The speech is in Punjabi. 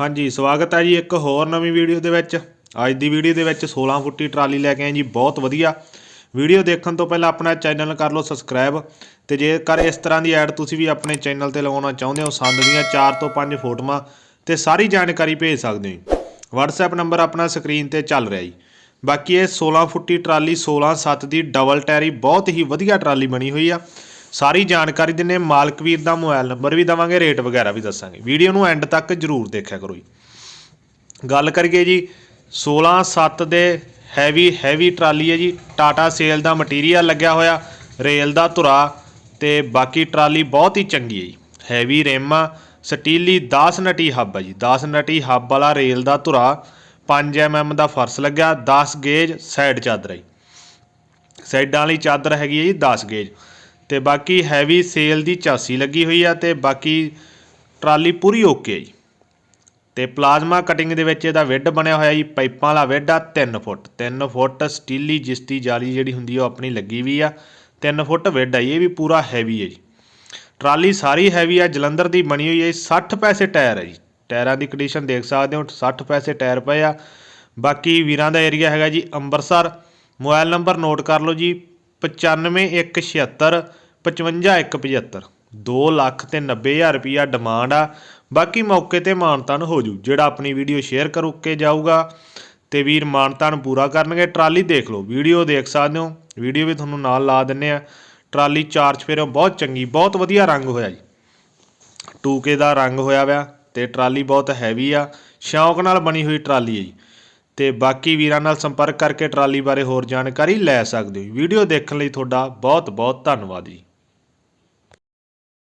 ਹਾਂਜੀ, ਸਵਾਗਤ ਹੈ ਜੀ ਇੱਕ ਹੋਰ ਨਵੀਂ ਵੀਡੀਓ ਦੇ ਵਿੱਚ। ਅੱਜ ਦੀ ਵੀਡੀਓ ਦੇ ਵਿੱਚ 16 ਫੁੱਟੀ ਟਰਾਲੀ ਲੈ ਕੇ ਆਏ ਜੀ, ਬਹੁਤ ਵਧੀਆ। ਵੀਡੀਓ ਦੇਖਣ ਤੋਂ ਪਹਿਲਾਂ ਆਪਣਾ ਚੈਨਲ ਕਰ ਲਓ ਸਬਸਕ੍ਰਾਈਬ ਤੇ ਜੇਕਰ ਇਸ ਤਰ੍ਹਾਂ ਦੀ ਐਡ ਤੁਸੀਂ ਵੀ ਆਪਣੇ ਚੈਨਲ ਤੇ ਲਗਾਉਣਾ ਚਾਹੁੰਦੇ ਹੋ, ਸੰਦ ਦੀਆਂ 4 ਤੋਂ 5 ਫੋਟੋਆਂ ਤੇ ਸਾਰੀ ਜਾਣਕਾਰੀ ਭੇਜ ਸਕਦੇ ਹੋ ਜੀ। WhatsApp ਨੰਬਰ ਆਪਣਾ ਸਕਰੀਨ ਤੇ ਚੱਲ ਰਿਹਾ ਜੀ। ਬਾਕੀ ਇਹ 16 ਫੁੱਟੀ ਟਰਾਲੀ 16 7 ਦੀ ਡਬਲ ਟੈਰੀ ਬਹੁਤ ਹੀ ਵਧੀਆ ਟਰਾਲੀ ਬਣੀ ਹੋਈ ਆ। ਸਾਰੀ ਜਾਣਕਾਰੀ ਦਿੰਨੇ ਮਾਲਕ ਵੀਰ ਦਾ ਮੋਬਾਈਲ ਨੰਬਰ ਵੀ ਦਵਾਂਗੇ, ਰੇਟ ਵਗੈਰਾ ਵੀ ਦੱਸਾਂਗੇ। ਵੀਡੀਓ ਨੂੰ ਐਂਡ ਤੱਕ ਜਰੂਰ ਦੇਖਿਆ ਕਰੋ ਜੀ। ਗੱਲ ਕਰੀਏ ਜੀ 16 7 ਦੇ ਹੈਵੀ ਹੈਵੀ ਟਰਾਲੀ ਹੈ ਜੀ। ਟਾਟਾ ਸੇਲ ਦਾ ਮਟੀਰੀਅਲ ਲੱਗਿਆ ਹੋਇਆ, ਰੇਲ ਦਾ ਧੁਰਾ ਤੇ ਬਾਕੀ ਟਰਾਲੀ ਬਹੁਤ ਹੀ ਚੰਗੀ ਹੈ ਜੀ। ਹੈਵੀ ਰੇਮਾ, ਸਟੀਲੀ 10 ਨਟੀ ਹੱਬ ਹੈ ਜੀ। 10 ਨਟੀ ਹੱਬ ਵਾਲਾ ਰੇਲ ਦਾ ਧੁਰਾ 5 mm ਦਾ ਫਰਸ਼ ਲੱਗਿਆ 10 ਗੇਜ ਸਾਈਡ ਚਾਦਰ ਹੈ ਜੀ। ਸਾਈਡਾਂ ਵਾਲੀ ਚਾਦਰ ਹੈਗੀ ਹੈ ਜੀ 10 ਗੇਜ। ਤੇ ਬਾਕੀ ਹੈਵੀ ਸੇਲ ਦੀ ਝਾਸੀ ਲੱਗੀ ਹੋਈ ਆ ਤੇ ਬਾਕੀ ਟਰਾਲੀ ਪੂਰੀ ਓਕੇ ਹੈ ਜੀ। ਤੇ ਪਲਾਜ਼ਮਾ ਕਟਿੰਗ ਦੇ ਵਿੱਚ ਇਹਦਾ ਵਿੱਡ ਬਣਿਆ ਹੋਇਆ ਜੀ ਪਾਈਪਾਂ ਵਾਲਾ ਵਿੱਡ ਆ 3 ਫੁੱਟ। 3 ਫੁੱਟ ਸਟੀਲੀ ਜਿਸਤੀ ਜਾਲੀ ਜਿਹੜੀ ਹੁੰਦੀ ਆ ਉਹ ਆਪਣੀ ਲੱਗੀ ਵੀ ਆ। 3 ਫੁੱਟ ਵਿੱਡ ਆ ਜੀ, ਇਹ ਵੀ ਪੂਰਾ ਹੈਵੀ ਹੈ ਜੀ। ਟਰਾਲੀ ਸਾਰੀ ਹੈਵੀ ਆ ਜਲੰਧਰ ਦੀ ਬਣੀ ਹੋਈ ਹੈ 60 ਪੈਸੇ ਟਾਇਰ ਹੈ ਜੀ। ਟਾਇਰਾਂ ਦੀ ਕੰਡੀਸ਼ਨ ਦੇਖ ਸਕਦੇ ਹੋ 60 ਪੈਸੇ ਟਾਇਰ ਪਏ ਆ। ਬਾਕੀ ਵੀਰਾਂ ਦਾ ਏਰੀਆ ਹੈਗਾ ਜੀ ਅੰਮ੍ਰਿਤਸਰ ਮੋਬਾਈਲ ਨੰਬਰ ਨੋਟ ਕਰ ਲਓ ਜੀ 9516 55175 2 ਲੱਖ ਤੇ 90000 ਰੁਪਿਆ ਡਿਮਾਂਡ ਆ। ਬਾਕੀ ਮੌਕੇ ਤੇ ਮਾਨਤਾਨ ਹੋ ਜੂ। ਜਿਹੜਾ ਆਪਣੀ ਵੀਡੀਓ ਸ਼ੇਅਰ ਕਰੂ ਕੇ ਜਾਊਗਾ। ਤੇ ਵੀਰ ਮਾਨਤਾਨ ਪੂਰਾ ਕਰਨਗੇ। ਟਰਾਲੀ ਦੇਖ ਲਓ। ਵੀਡੀਓ ਦੇਖ ਸਕਦੇ ਹੋ। ਵੀਡੀਓ ਵੀ ਤੁਹਾਨੂੰ ਨਾਲ ਲਾ ਦਿੰਨੇ ਆ। ਟਰਾਲੀ ਚਾਰ ਚਫੇਰੋਂ ਬਹੁਤ ਚੰਗੀ, ਬਹੁਤ ਵਧੀਆ ਰੰਗ ਹੋਇਆ ਜੀ। ਟੂਕੇ ਦਾ ਰੰਗ ਹੋਇਆ ਵਿਆ ਤੇ ਟਰਾਲੀ ਬਹੁਤ ਹੈਵੀ ਆ। ਸ਼ੌਂਕ ਨਾਲ ਬਣੀ ਹੋਈ ਟਰਾਲੀ ਹੈ ਜੀ। ਤੇ ਬਾਕੀ ਵੀਰਾਂ ਨਾਲ ਸੰਪਰਕ ਕਰਕੇ ਟਰਾਲੀ ਬਾਰੇ ਹੋਰ ਜਾਣਕਾਰੀ ਲੈ ਸਕਦੇ ਹੋ। ਵੀਡੀਓ ਦੇਖਣ ਲਈ ਤੁਹਾਡਾ ਬਹੁਤ ਬਹੁਤ ਧੰਨਵਾਦ ਜੀ।